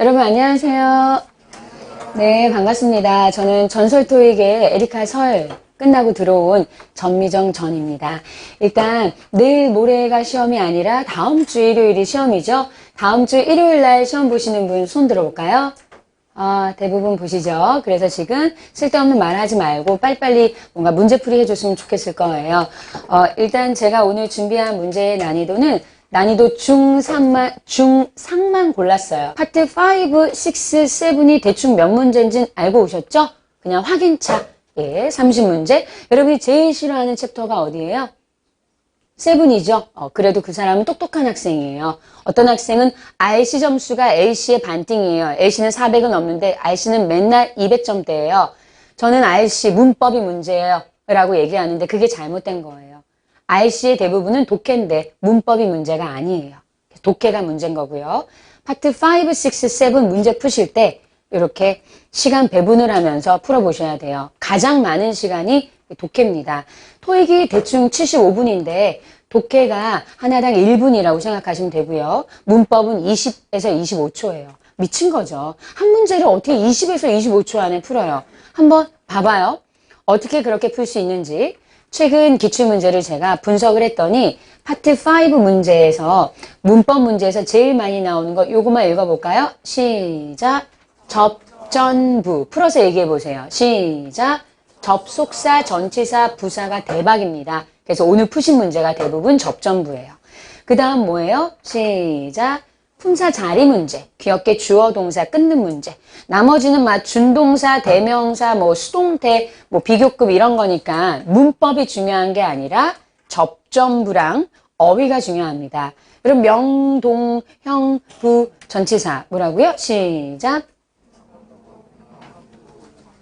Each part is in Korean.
여러분 안녕하세요. 네, 반갑습니다. 저는 전설 토익의 에리카 설 끝나고 들어온 전미정 전입니다. 일단 내일 모레가 시험이 아니라 다음 주 일요일이 시험이죠. 다음 주 일요일 날 시험 보시는 분 손 들어볼까요? 아, 대부분 보시죠. 그래서 지금 쓸데없는 말 하지 말고 빨리빨리 뭔가 문제풀이 해줬으면 좋겠을 거예요. 어, 일단 제가 오늘 준비한 문제의 난이도는 난이도 중3만, 중상만 골랐어요. 파트 5, 6, 7이 대충 몇 문제인지 알고 오셨죠? 그냥 확인차. 예, 30문제. 여러분이 제일 싫어하는 챕터가 어디예요? 세븐이죠. 어, 그래도 그 사람은 똑똑한 학생이에요. 어떤 학생은 RC 점수가 A씨의 반띵이에요. A씨는 400은 넘는데 RC는 맨날 200점대예요. 저는 RC 문법이 문제예요. 라고 얘기하는데 그게 잘못된 거예요. RC의 대부분은 독해인데 문법이 문제가 아니에요. 독해가 문제인 거고요. 파트 5, 6, 7 문제 푸실 때 이렇게 시간 배분을 하면서 풀어보셔야 돼요. 가장 많은 시간이 독해입니다. 토익이 대충 75분인데 독해가 하나당 1분이라고 생각하시면 되고요. 문법은 20에서 25초예요. 미친 거죠. 한 문제를 어떻게 20에서 25초 안에 풀어요. 한번 봐봐요. 어떻게 그렇게 풀 수 있는지. 최근 기출 문제를 제가 분석을 했더니 파트 5 문제에서 문법 문제에서 제일 많이 나오는 거 요거만 읽어볼까요? 시작. 접전부. 풀어서 얘기해 보세요. 시작. 접속사, 전치사, 부사가 대박입니다. 그래서 오늘 푸신 문제가 대부분 접전부예요. 그 다음 뭐예요? 시작. 품사 자리 문제, 귀엽게 주어 동사 끊는 문제. 나머지는 막 준동사, 대명사, 뭐 수동태, 뭐 비교급 이런 거니까 문법이 중요한 게 아니라 접전부랑 어휘가 중요합니다. 그럼 명, 동, 형, 부, 전치사 뭐라고요? 시작.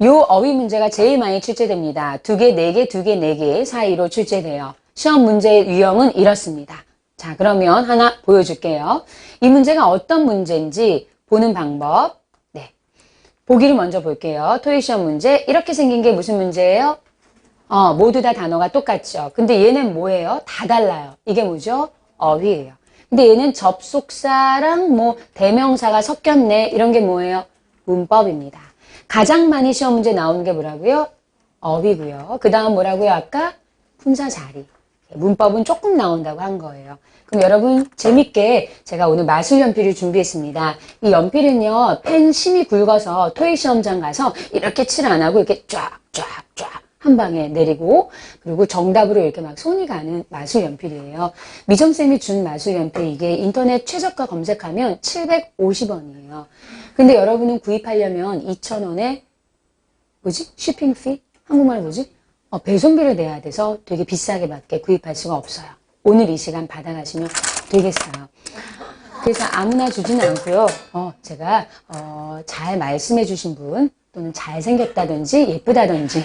요 어휘 문제가 제일 많이 출제됩니다. 두 개, 네 개, 두 개, 네 개 사이로 출제돼요. 시험 문제의 유형은 이렇습니다. 자, 그러면 하나 보여줄게요. 이 문제가 어떤 문제인지 보는 방법. 네. 보기를 먼저 볼게요. 토익 시험 문제. 이렇게 생긴 게 무슨 문제예요? 어, 모두 다 단어가 똑같죠. 근데 얘는 뭐예요? 다 달라요. 이게 뭐죠? 어휘예요. 근데 얘는 접속사랑 뭐 대명사가 섞였네. 이런 게 뭐예요? 문법입니다. 가장 많이 시험 문제 나오는 게 뭐라고요? 어휘고요. 그 다음 뭐라고요? 아까 품사 자리. 문법은 조금 나온다고 한 거예요. 그럼 여러분 재밌게 제가 오늘 마술 연필을 준비했습니다. 이 연필은요 펜 심이 굵어서 토익 시험장 가서 이렇게 칠 안 하고 이렇게 쫙쫙쫙 한 방에 내리고 그리고 정답으로 이렇게 막 손이 가는 마술 연필이에요. 미정쌤이 준 마술 연필 이게 인터넷 최저가 검색하면 750원이에요. 근데 여러분은 구입하려면 2,000원에 뭐지? 쇼핑 피? 한국말 뭐지? 어, 배송비를 내야 돼서 되게 비싸게 받게 구입할 수가 없어요. 오늘 이 시간 받아가시면 되겠어요. 그래서 아무나 주지는 않고요. 어, 제가 어, 잘 말씀해 주신 분 또는 잘생겼다든지 예쁘다든지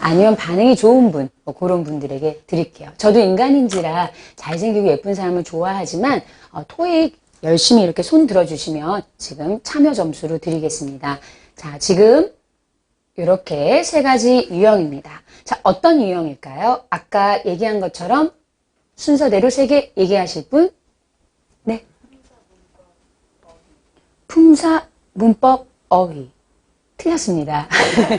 아니면 반응이 좋은 분 뭐 그런 분들에게 드릴게요. 저도 인간인지라 잘생기고 예쁜 사람을 좋아하지만 어, 토익 열심히 이렇게 손 들어주시면 지금 참여 점수로 드리겠습니다. 자, 지금 이렇게 세 가지 유형입니다. 자, 어떤 유형일까요? 아까 얘기한 것처럼 순서대로 세 개 얘기하실 분? 네. 품사, 문법, 어휘. 틀렸습니다.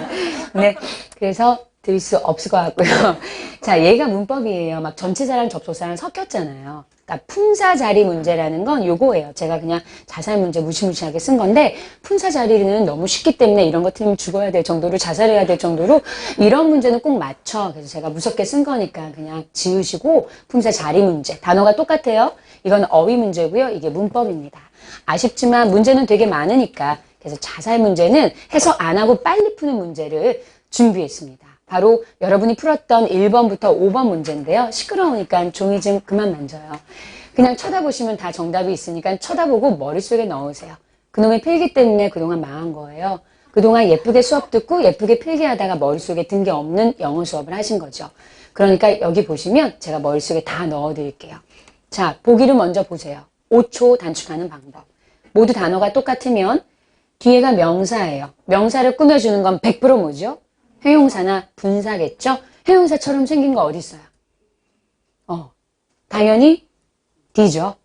네. 그래서 드릴 수 없을 것 같고요. 자, 얘가 문법이에요. 막 전치사랑 접속사랑 섞였잖아요. 그러니까 품사 자리 문제라는 건 요거예요. 제가 그냥 자살 문제 무시무시하게 쓴 건데 품사 자리는 너무 쉽기 때문에 이런 것 틀리면 죽어야 될 정도로 자살해야 될 정도로 이런 문제는 꼭 맞춰. 그래서 제가 무섭게 쓴 거니까 그냥 지우시고 품사 자리 문제. 단어가 똑같아요. 이건 어휘 문제고요. 이게 문법입니다. 아쉽지만 문제는 되게 많으니까 그래서 자살 문제는 해석 안 하고 빨리 푸는 문제를 준비했습니다. 바로 여러분이 풀었던 1번부터 5번 문제인데요. 시끄러우니까 종이 좀 그만 만져요. 그냥 쳐다보시면 다 정답이 있으니까 쳐다보고 머릿속에 넣으세요. 그놈의 필기 때문에 그동안 망한 거예요. 그동안 예쁘게 수업 듣고 예쁘게 필기하다가 머릿속에 든 게 없는 영어 수업을 하신 거죠. 그러니까 여기 보시면 제가 머릿속에 다 넣어 드릴게요. 자, 보기를 먼저 보세요. 5초 단축하는 방법. 모두 단어가 똑같으면 뒤에가 명사예요. 명사를 꾸며주는 건 100% 뭐죠? 회용사나 분사겠죠? 회용사처럼 생긴 거 어디 있어요? 어, 당연히 D죠.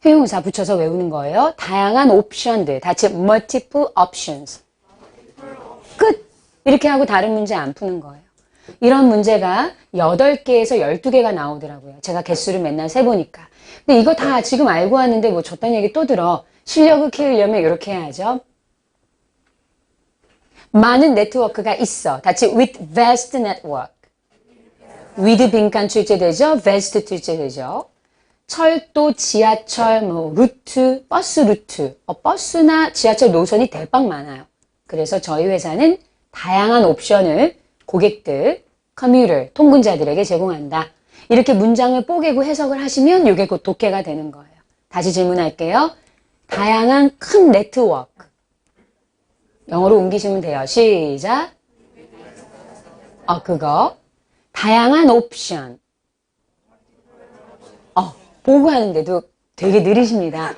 형용사 붙여서 외우는 거예요. 다양한 옵션들, 다치 multiple options. 끝! 이렇게 하고 다른 문제 안 푸는 거예요. 이런 문제가 8개에서 12개가 나오더라고요. 제가 개수를 맨날 세보니까. 근데 이거 다 지금 알고 왔는데 뭐 줬다는 얘기 또 들어. 실력을 키우려면 이렇게 해야죠. 많은 네트워크가 있어. 다치 with vast network. with 빈칸 출제되죠. vast 출제되죠. 철도, 지하철, 뭐 루트, 버스 루트. 어, 버스나 지하철 노선이 대박 많아요. 그래서 저희 회사는 다양한 옵션을 고객들, 커뮤터, 통근자들에게 제공한다. 이렇게 문장을 뽀개고 해석을 하시면 이게 곧 독해가 되는 거예요. 다시 질문할게요. 다양한 큰 네트워크. 영어로 옮기시면 돼요. 시작. 어, 그거. 다양한 옵션. 어, 보고 하는데도 되게 느리십니다.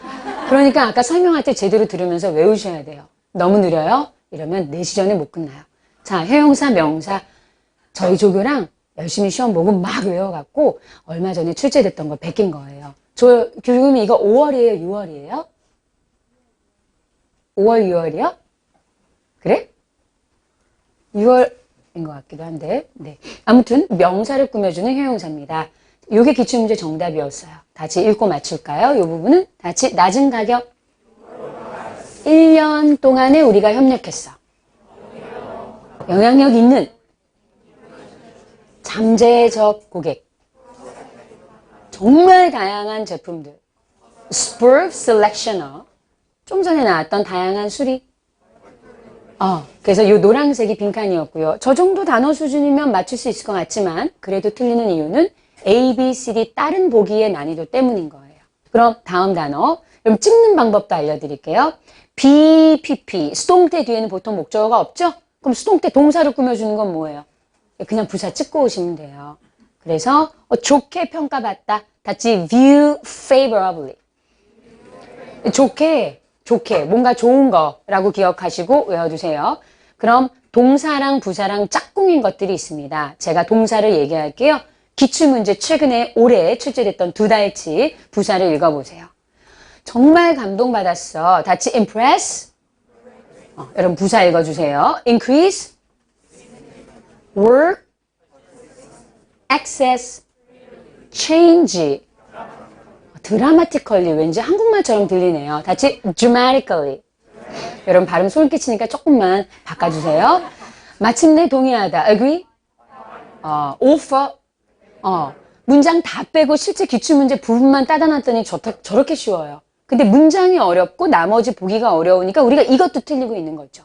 그러니까 아까 설명할 때 제대로 들으면서 외우셔야 돼요. 너무 느려요? 이러면 4시 전에 못 끝나요. 자, 형용사, 명사. 저희 조교랑 열심히 시험 보고 막 외워갖고 얼마 전에 출제됐던 걸 베낀 거예요. 저 교육이 이거 5월이에요? 6월이에요? 5월, 6월이요? 그래? 6월인 것 같기도 한데, 네. 아무튼, 명사를 꾸며주는 형용사입니다. 요게 기출문제 정답이었어요. 같이 읽고 맞출까요? 요 부분은 같이 낮은 가격. 1년 동안에 우리가 협력했어. 영향력 있는 잠재적 고객. 정말 다양한 제품들. Superb selectioner. 좀 전에 나왔던 다양한 수리. 어, 그래서 이 노란색이 빈칸이었고요. 저 정도 단어 수준이면 맞출 수 있을 것 같지만 그래도 틀리는 이유는 A, B, C, D 다른 보기의 난이도 때문인 거예요. 그럼 다음 단어. 그럼 찍는 방법도 알려드릴게요. B, P, P. 수동태 뒤에는 보통 목적어가 없죠? 그럼 수동태 동사를 꾸며주는 건 뭐예요? 그냥 부사 찍고 오시면 돼요. 그래서 어, 좋게 평가받다. 다치 view favorably. 좋게, 좋게, 뭔가 좋은 거라고 기억하시고 외워두세요. 그럼 동사랑 부사랑 짝꿍인 것들이 있습니다. 제가 동사를 얘기할게요. 기출문제 최근에 올해 출제됐던 두 달치 부사를 읽어보세요. 정말 감동받았어. 다치 impress. 어, 여러분 부사 읽어주세요. increase, work, access, change. 드라마티컬리 왠지 한국말처럼 들리네요. 다시 dramatically. 여러분 발음 소름 끼치니까 조금만 바꿔주세요. 마침내 동의하다. agree? 어, offer? 어, 문장 다 빼고 실제 기출문제 부분만 따다 놨더니 저, 저렇게 쉬워요. 근데 문장이 어렵고 나머지 보기가 어려우니까 우리가 이것도 틀리고 있는 거죠.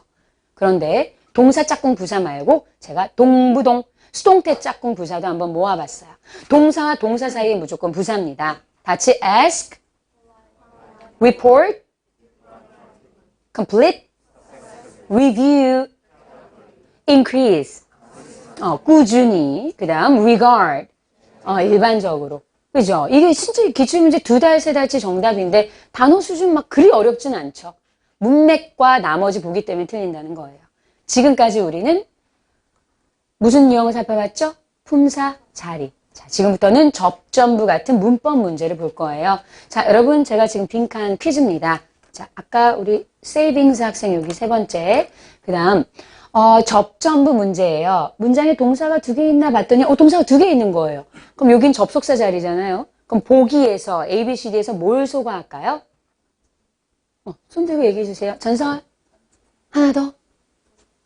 그런데 동사 짝꿍 부사 말고 제가 동부동 수동태 짝꿍 부사도 한번 모아봤어요. 동사와 동사 사이에 무조건 부사입니다. 같이 ask, report, complete, review, increase. 어, 꾸준히. 그 다음 regard. 어, 일반적으로. 그죠? 이게 진짜 기출문제 두 달, 세 달치 정답인데 단어 수준 막 그리 어렵진 않죠. 문맥과 나머지 보기 때문에 틀린다는 거예요. 지금까지 우리는 무슨 유형을 살펴봤죠? 품사, 자리. 자, 지금부터는 접전부 같은 문법 문제를 볼 거예요. 자, 여러분, 제가 지금 빈칸 퀴즈입니다. 자, 아까 우리 세이빙스 학생 여기 세 번째. 그 다음, 어, 접전부 문제예요. 문장에 동사가 두 개 있나 봤더니, 어, 동사가 두 개 있는 거예요. 그럼 여긴 접속사 자리잖아요. 그럼 보기에서, A, B, C, D에서 뭘 소거할까요? 어, 손 들고 얘기해 주세요. 전설. 하나 더.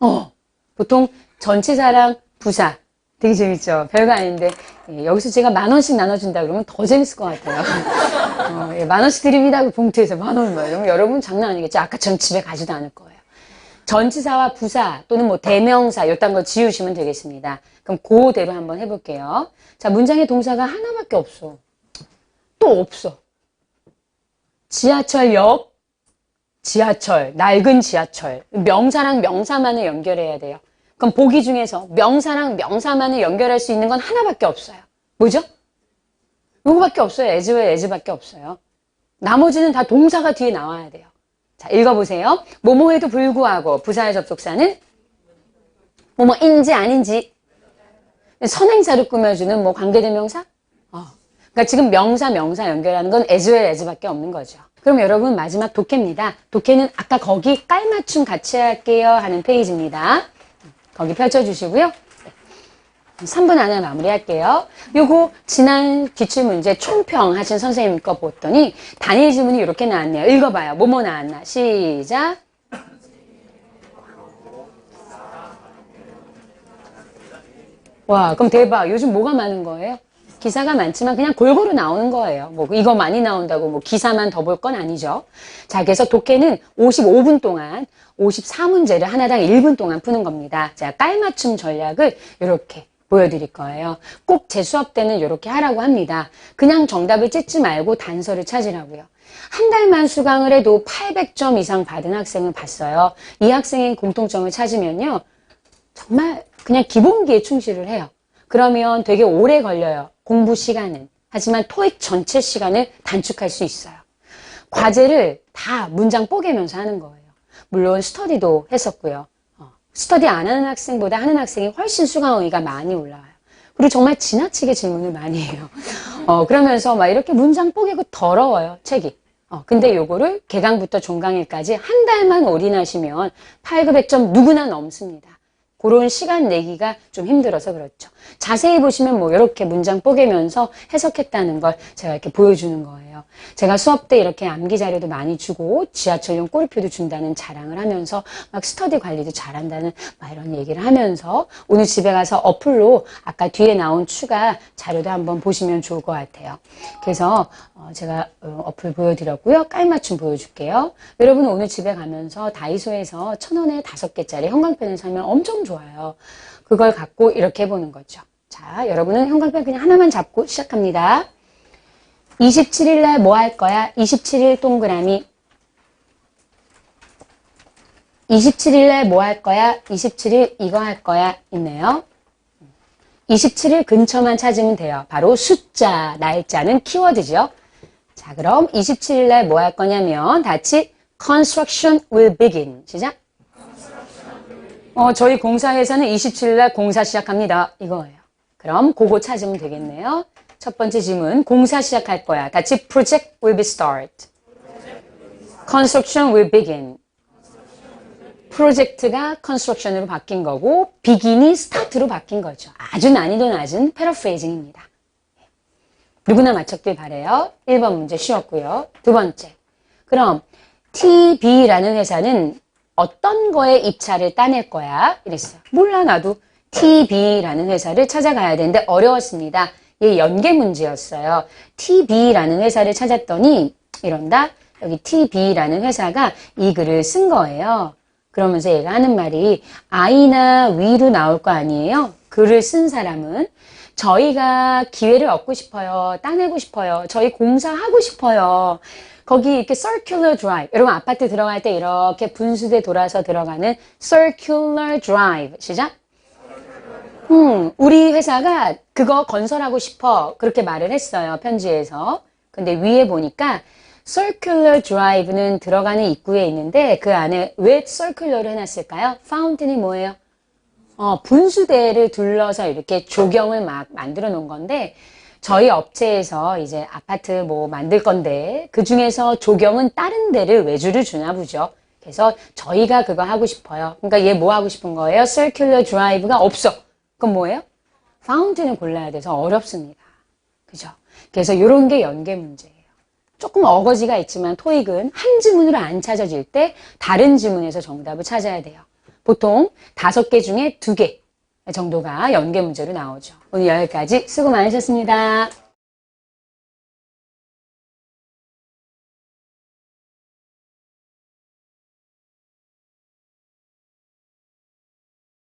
어, 보통 전치사랑 부사. 되게 재밌죠? 별거 아닌데. 예, 여기서 제가 만 원씩 나눠준다 그러면 더 재밌을 것 같아요. 어, 예, 만 원씩 드립니다. 그 봉투에서 만 원. 뭐 이러면 여러분 장난 아니겠죠? 아까처럼 집에 가지도 않을 거예요. 전치사와 부사 또는 뭐 대명사 요딴 거 지우시면 되겠습니다. 그럼 그대로 한번 해볼게요. 자, 문장의 동사가 하나밖에 없어. 또 없어. 지하철역, 지하철, 낡은 지하철. 명사랑 명사만을 연결해야 돼요. 그럼 보기 중에서 명사랑 명사만을 연결할 수 있는 건 하나밖에 없어요. 뭐죠? 요거밖에 없어요. as와 as밖에 없어요. 나머지는 다 동사가 뒤에 나와야 돼요. 자, 읽어보세요. 뭐뭐에도 불구하고 부사의 접속사는 뭐뭐인지 아닌지 선행사를 꾸며주는 뭐 관계대명사? 어. 그러니까 지금 명사, 명사 연결하는 건 as well as밖에 없는 거죠. 그럼 여러분 마지막 독해입니다. 독해는 아까 거기 깔맞춤 같이 할게요 하는 페이지입니다. 거기 펼쳐주시고요. 3분 안에 마무리할게요. 요거 지난 기출문제 총평 하신 선생님 거 봤더니 단일 지문이 이렇게 나왔네요. 읽어봐요. 뭐뭐 나왔나? 시작. 와, 그럼 대박. 요즘 뭐가 많은 거예요? 기사가 많지만 그냥 골고루 나오는 거예요. 뭐 이거 많이 나온다고 뭐 기사만 더 볼 건 아니죠. 자, 그래서 독해는 55분 동안 54문제를 하나당 1분 동안 푸는 겁니다. 자, 깔맞춤 전략을 이렇게 보여드릴 거예요. 꼭 제 수업 때는 이렇게 하라고 합니다. 그냥 정답을 찢지 말고 단서를 찾으라고요. 한 달만 수강을 해도 800점 이상 받은 학생을 봤어요. 이 학생의 공통점을 찾으면요. 정말 그냥 기본기에 충실을 해요. 그러면 되게 오래 걸려요. 공부 시간은. 하지만 토익 전체 시간을 단축할 수 있어요. 과제를 다 문장 뽀개면서 하는 거예요. 물론 스터디도 했었고요. 어, 스터디 안 하는 학생보다 하는 학생이 훨씬 수강의가 많이 올라와요. 그리고 정말 지나치게 질문을 많이 해요. 어, 그러면서 막 이렇게 문장 뽀개고 더러워요, 책이. 어, 근데 요거를 개강부터 종강일까지 한 달만 올인하시면 8,900점 누구나 넘습니다. 그런 시간 내기가 좀 힘들어서 그렇죠. 자세히 보시면 뭐 이렇게 문장 뽀개면서 해석했다는 걸 제가 이렇게 보여주는 거예요. 제가 수업 때 이렇게 암기 자료도 많이 주고 지하철용 꼬리표도 준다는 자랑을 하면서 막 스터디 관리도 잘한다는 막 이런 얘기를 하면서 오늘 집에 가서 어플로 아까 뒤에 나온 추가 자료도 한번 보시면 좋을 것 같아요. 그래서 어, 제가 어, 어플 보여드렸고요. 깔맞춤 보여줄게요. 여러분 오늘 집에 가면서 다이소에서 천 원에 다섯 개짜리 형광펜을 사면 엄청 좋아요. 그걸 갖고 이렇게 해보는 거죠. 자, 여러분은 형광펜 그냥 하나만 잡고 시작합니다. 27일 날 뭐 할 거야? 27일 동그라미. 27일 날 뭐 할 거야? 27일 이거 할 거야? 있네요. 27일 근처만 찾으면 돼요. 바로 숫자, 날짜는 키워드죠. 자, 그럼 27일 날 뭐 할 거냐면 같이 construction will begin. 시작. 어, 저희 공사회사는 27일 날 공사 시작합니다. 이거예요. 그럼 그거 찾으면 되겠네요. 첫 번째 질문. 공사 시작할 거야. 같이 project will be start. construction will begin. 프로젝트가 construction으로 바뀐 거고 begin이 start로 바뀐 거죠. 아주 난이도 낮은 패러프레이징입니다. 누구나 맞췄길 바래요. 1번 문제 쉬웠고요. 두 번째. 그럼 TB라는 회사는 어떤 거에 입찰을 따낼 거야? 이랬어요. 몰라 나도 TB라는 회사를 찾아가야 되는데 어려웠습니다. 얘 연계 문제였어요. TB라는 회사를 찾았더니 이런다. 여기 TB라는 회사가 이 글을 쓴 거예요. 그러면서 얘가 하는 말이 아이나 위로 나올 거 아니에요? 글을 쓴 사람은 저희가 기회를 얻고 싶어요. 따내고 싶어요. 저희 공사하고 싶어요. 거기 이렇게 circular drive. 여러분 아파트 들어갈 때 이렇게 분수대 돌아서 들어가는 circular drive. 시작. 음, 우리 회사가 그거 건설하고 싶어. 그렇게 말을 했어요. 편지에서. 근데 위에 보니까 circular drive는 들어가는 입구에 있는데 그 안에 왜 circular를 해놨을까요? fountain이 뭐예요? 어, 분수대를 둘러서 이렇게 조경을 막 만들어 놓은 건데 저희 업체에서 이제 아파트 뭐 만들 건데 그 중에서 조경은 다른 데를 외주를 주나 보죠. 그래서 저희가 그거 하고 싶어요. 그러니까 얘 뭐 하고 싶은 거예요? circular drive가 없어. 그럼 뭐예요? 파운틴을 골라야 돼서 어렵습니다. 그죠? 그래서 이런 게 연계 문제예요. 조금 어거지가 있지만 토익은 한 지문으로 안 찾아질 때 다른 지문에서 정답을 찾아야 돼요. 보통 다섯 개 중에 두 개 정도가 연계 문제로 나오죠. 오늘 여기까지 수고 많으셨습니다.